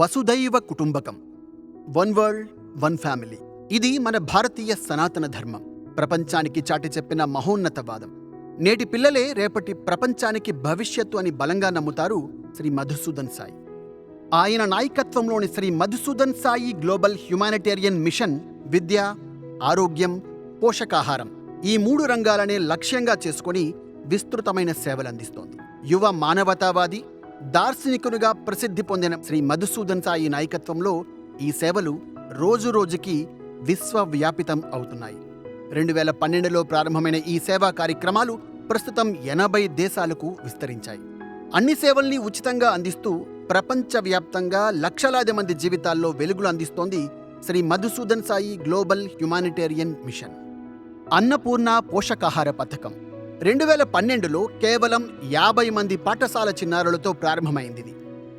వసుదైవ కుటుంబకం. One world one family ఇది మన భారతీయ సనాతన ధర్మం. ప్రపంచానికి చాటి చెప్పిన మహోన్నతవాదం. నేటి పిల్లలే రేపటి ప్రపంచానికి భవిష్యత్తు అని బలంగా నమ్ముతారు శ్రీ మధుసూదన్ సాయి. ఆయన నాయకత్వంలోని Shri Madhusudan Sai global humanitarian mission విద్య ఆరోగ్యం పోషకాహారం ఈ మూడు రంగాలనే లక్ష్యంగా చేసుకొని విస్తృతమైన సేవలందిస్తోంది. యువ మానవతావాది దార్శనికునిగా ప్రసిద్ధి పొందిన శ్రీ మధుసూదన్ సాయి నాయకత్వంలో ఈ సేవలు రోజురోజుకి విశ్వవ్యాపితం అవుతున్నాయి. రెండు వేల పన్నెండులో ప్రారంభమైన ఈ సేవా కార్యక్రమాలు ప్రస్తుతం ఎనభై దేశాలకు విస్తరించాయి. అన్ని సేవల్ని ఉచితంగా అందిస్తూ ప్రపంచవ్యాప్తంగా లక్షలాది మంది జీవితాల్లో వెలుగులు అందిస్తోంది Shri Madhusudan Sai global humanitarian mission. Annapurna పోషకాహార పథకం. రెండు వేల పన్నెండులో కేవలం యాభై మంది పాఠశాల చిన్నారులతో ప్రారంభమైంది ఇది.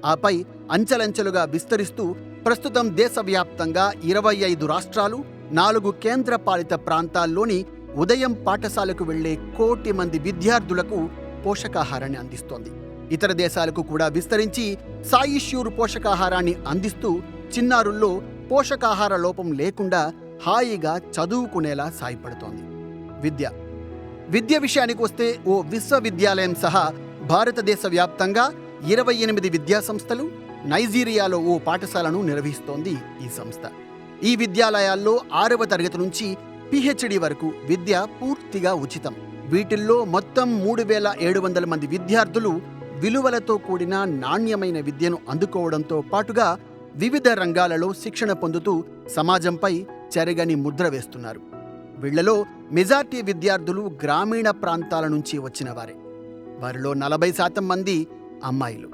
ఆపై అంచెలంచెలుగా విస్తరిస్తూ ప్రస్తుతం దేశవ్యాప్తంగా ఇరవై ఐదు రాష్ట్రాలు నాలుగు కేంద్రపాలిత ప్రాంతాల్లోని ఉదయం పాఠశాలకు వెళ్ళే కోటి మంది విద్యార్థులకు పోషకాహారాన్ని అందిస్తోంది ఇతర దేశాలకు కూడా విస్తరించి సాయిష్యూర్ పోషకాహారాన్ని అందిస్తూ చిన్నారుల్లో పోషకాహార లోపం లేకుండా హాయిగా చదువుకునేలా సాయపడుతోంది విద్య విద్య విషయానికి వస్తే ఓ విశ్వవిద్యాలయం సహా భారతదేశ వ్యాప్తంగా ఇరవై ఎనిమిది విద్యాసంస్థలు నైజీరియాలో ఓ పాఠశాలను నిర్వహిస్తోంది ఈ సంస్థ. ఈ విద్యాలయాల్లో ఆరవ తరగతి నుంచి పిహెచ్డి వరకు విద్య పూర్తిగా ఉచితం. వీటిల్లో మొత్తం మూడు వేల ఏడు వందల మంది విద్యార్థులు విలువలతో కూడిన నాణ్యమైన విద్యను అందుకోవడంతో పాటుగా వివిధ రంగాలలో శిక్షణ పొందుతూ సమాజంపై చెరగని ముద్ర వేస్తున్నారు. వీళ్ళలో మెజార్టీ విద్యార్థులు గ్రామీణ ప్రాంతాల నుంచి వచ్చిన వారే వారిలో నలభై శాతం మంది అమ్మాయిలు.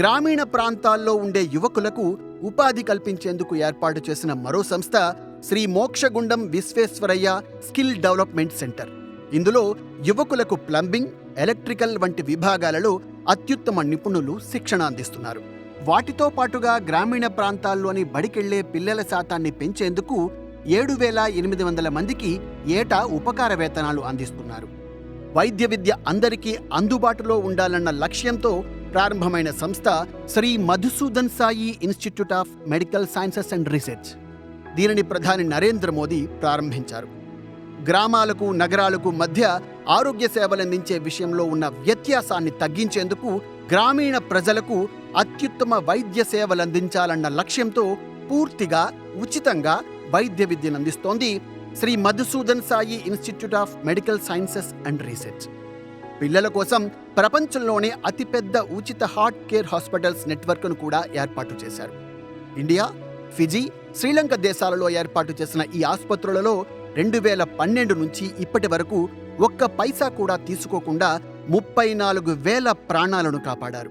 గ్రామీణ ప్రాంతాల్లో ఉండే యువకులకు ఉపాధి కల్పించేందుకు ఏర్పాటు చేసిన మరో సంస్థ Shri Mokshagundam Visvesvaraya skill development centre. ఇందులో యువకులకు ప్లంబింగ్ ఎలక్ట్రికల్ వంటి విభాగాలలో అత్యుత్తమ నిపుణులు శిక్షణ అందిస్తున్నారు. వాటితో పాటుగా గ్రామీణ ప్రాంతాల్లోని బడికెళ్ళే పిల్లల శాతాన్ని పెంచేందుకు ఏడు వేల ఎనిమిది వందల మందికి ఏటా ఉపకార వేతనాలు అందిస్తున్నారు. వైద్య విద్య అందరికీ అందుబాటులో ఉండాలన్న లక్ష్యంతో ప్రారంభమైన సంస్థ Shri Madhusudan Sai institute of medical sciences and research. దీనిని ప్రధాని నరేంద్ర మోదీ ప్రారంభించారు. గ్రామాలకు నగరాలకు మధ్య ఆరోగ్య సేవలందించే విషయంలో ఉన్న వ్యత్యాసాన్ని తగ్గించేందుకు గ్రామీణ ప్రజలకు అత్యుత్తమ వైద్య సేవలందించాలన్న లక్ష్యంతో పూర్తిగా ఉచితంగా వైద్య విద్యను అందిస్తోంది Shri Madhusudan Sai institute of medical sciences and research. పిల్లల కోసం ప్రపంచంలోనే అతిపెద్ద ఉచిత హార్ట్ కేర్ హాస్పిటల్స్ నెట్వర్క్ను కూడా ఏర్పాటు చేశారు. ఇండియా ఫిజీ శ్రీలంక దేశాలలో ఏర్పాటు చేసిన ఈ ఆసుపత్రులలో రెండు వేల పన్నెండు నుంచి ఇప్పటి వరకు ఒక్క పైసా కూడా తీసుకోకుండా ముప్పై నాలుగు వేల ప్రాణాలను కాపాడారు.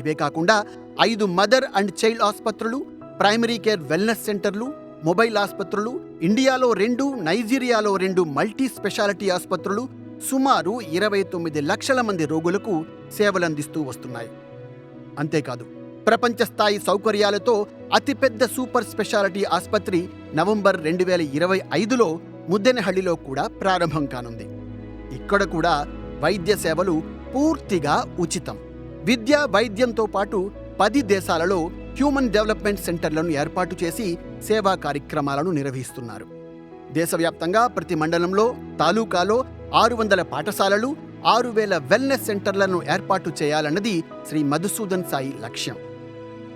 ఇవే కాకుండా ఐదు మదర్ అండ్ చైల్డ్ ఆసుపత్రులు ప్రైమరీ కేర్ వెల్నెస్ సెంటర్లు మొబైల్ ఆసుపత్రులు ఇండియాలో రెండు నైజీరియాలో రెండు మల్టీ స్పెషాలిటీ ఆసుపత్రులు సుమారు ఇరవై తొమ్మిది లక్షల మంది రోగులకు సేవలందిస్తూ వస్తున్నాయి. అంతేకాదు ప్రపంచ స్థాయి సౌకర్యాలతో అతిపెద్ద సూపర్ స్పెషాలిటీ ఆసుపత్రి నవంబర్ రెండు వేల ఇరవై ఐదులో ముద్దెనహళ్ళిలో కూడా ప్రారంభం కానుంది. ఇక్కడ కూడా వైద్య సేవలు పూర్తిగా ఉచితం. విద్య వైద్యంతో పాటు పది దేశాలలో హ్యూమన్ డెవలప్మెంట్ సెంటర్లను ఏర్పాటు చేసి సేవా కార్యక్రమాలను నిర్వహిస్తున్నారు. దేశవ్యాప్తంగా ప్రతి మండలంలో తాలూకాలో ఆరు వందల పాఠశాలలు ఆరు వేల వెల్నెస్ సెంటర్లను ఏర్పాటు చేయాలన్నది శ్రీ మధుసూదన్ సాయి లక్ష్యం.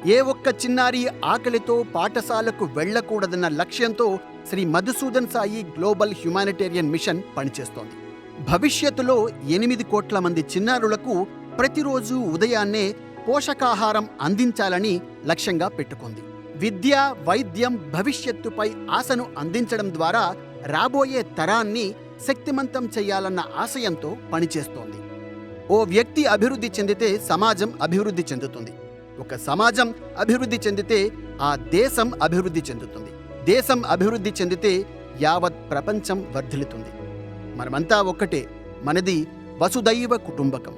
ఏ ఒక్క చిన్నారి ఆకలితో పాఠశాలకు వెళ్ళకూడదన్న లక్ష్యంతో Shri Madhusudan Sai global humanitarian mission పనిచేస్తోంది. భవిష్యత్తులో ఎనిమిది కోట్ల మంది చిన్నారులకు ప్రతిరోజు ఉదయాన్నే పోషకాహారం అందించాలని లక్ష్యంగా పెట్టుకుంది. విద్య వైద్యం భవిష్యత్తుపై ఆశను అందించడం ద్వారా రాబోయే తరాన్ని శక్తిమంతం చేయాలన్న ఆశయంతో పనిచేస్తోంది. ఓ వ్యక్తి అభివృద్ధి చెందితే సమాజం అభివృద్ధి చెందుతుంది. ఒక సమాజం అభివృద్ధి చెందితే ఆ దేశం అభివృద్ధి చెందుతుంది. దేశం అభివృద్ధి చెందితే యావత్ ప్రపంచం వర్ధిల్లుతుంది. మనమంతా ఒక్కటే మనది వసుదైవ కుటుంబకం.